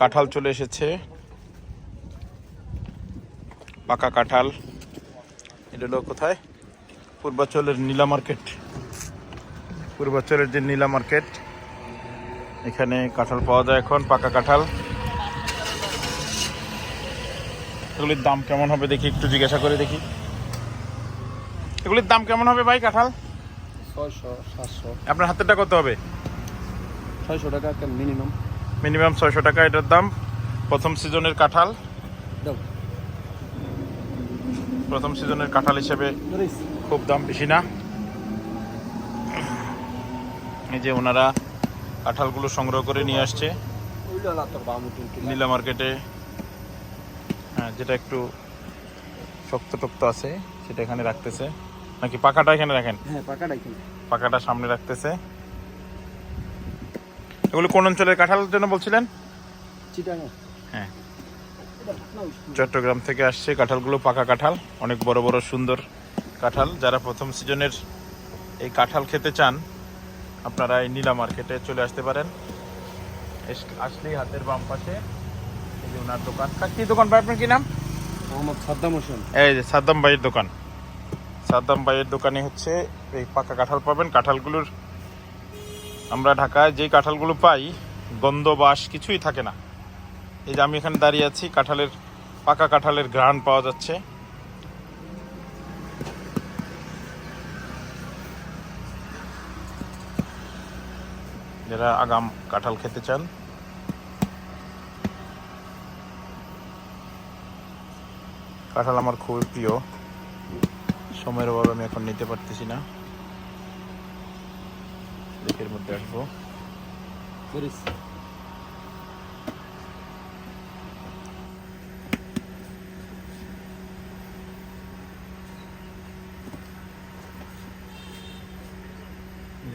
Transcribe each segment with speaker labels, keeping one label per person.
Speaker 1: কাঁঠাল চলে এসেছে। পাকা কাঁঠাল। এটা হলো কোথায়? পূর্বাচলের নীলা মার্কেট। পূর্বাচলের যে নীলা মার্কেট এখানে কাঁঠাল পাওয়া যায় এখন পাকা কাঁঠাল। এগুলির দাম কেমন হবে দেখি একটু জিজ্ঞাসা করে দেখি। এগুলির দাম কেমন হবে ভাই কাঁঠাল?
Speaker 2: ছয়শো সাতশো।
Speaker 1: আপনার হাতেরটা কত হবে?
Speaker 2: ছয়শো টাকা মিনিমাম।
Speaker 1: মিনিমাম ছয়শো টাকা এটার দাম। প্রথম সিজনের কাঁঠাল। প্রথম সিজনের কাঁঠাল হিসেবে খুব দাম বেশি না। এই যে ওনারা কাঁঠালগুলো সংগ্রহ করে নিয়ে আসছে। নীলা মার্কেটে। হ্যাঁ যেটা একটু শক্ত টক্ত আছে সেটা এখানে রাখতেছে। নাকি পাকাটা এখানে রাখেন?
Speaker 2: হ্যাঁ পাকাটা
Speaker 1: সামনে রাখতেছে। এগুলো কোন অঞ্চলের কাঁঠালের জন্য বলছিলেন? হ্যাঁ। চট্টগ্রাম থেকে আসছে কাঁঠালগুলো পাকা কাঁঠাল অনেক বড় বড় সুন্দর কাঁঠাল। যারা প্রথম সিজনের এই কাঁঠাল খেতে চান আপনারা এই নীলা মার্কেটে চলে আসতে পারেন। আসলেই হাতের বাম পাশে এই যে ওনার দোকান। কা- কি দোকান ভাই আপনার কি নাম?
Speaker 2: মোহাম্মদ সাদ্দাম হোসেন।
Speaker 1: এই যে সাদ্দাম ভাইয়ের দোকান। সাদ্দাম ভাইয়ের দোকানে হচ্ছে এই পাকা কাঁঠাল পাবেন। কাঁঠালগুলোর আমরা ঢাকায় যে কাঁঠালগুলো পাই, গন্ধ, বাস কিছুই থাকে না। এই যে আমি এখানে দাঁড়িয়ে আছি, কাঁঠালের, পাকা কাঁঠালের ঘ্রাণ পাওয়া যাচ্ছে। যারা আগাম কাঁঠাল খেতে চান। কাঁঠাল আমার খুবই প্রিয়। সময়ের অভাবে আমি এখন নিতে পারতেছি না। দেখের মধ্যে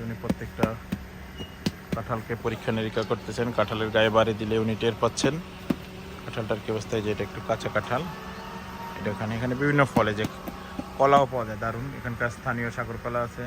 Speaker 1: উনি প্রত্যেকটা কাঁঠালকে পরীক্ষা নিরীক্ষা করতেছেন। কাঁঠালের গায়ে বাড়ি দিলে উনি টের পাচ্ছেন। কাঁঠালটার কি অবস্থায় যে এটা একটু কাঁচা কাঁঠাল। এটা ওখানে এখানে বিভিন্ন ফলে যে কলাও পাওয়া যায় দারুণ। এখানকার স্থানীয় সাগর কলা আছে।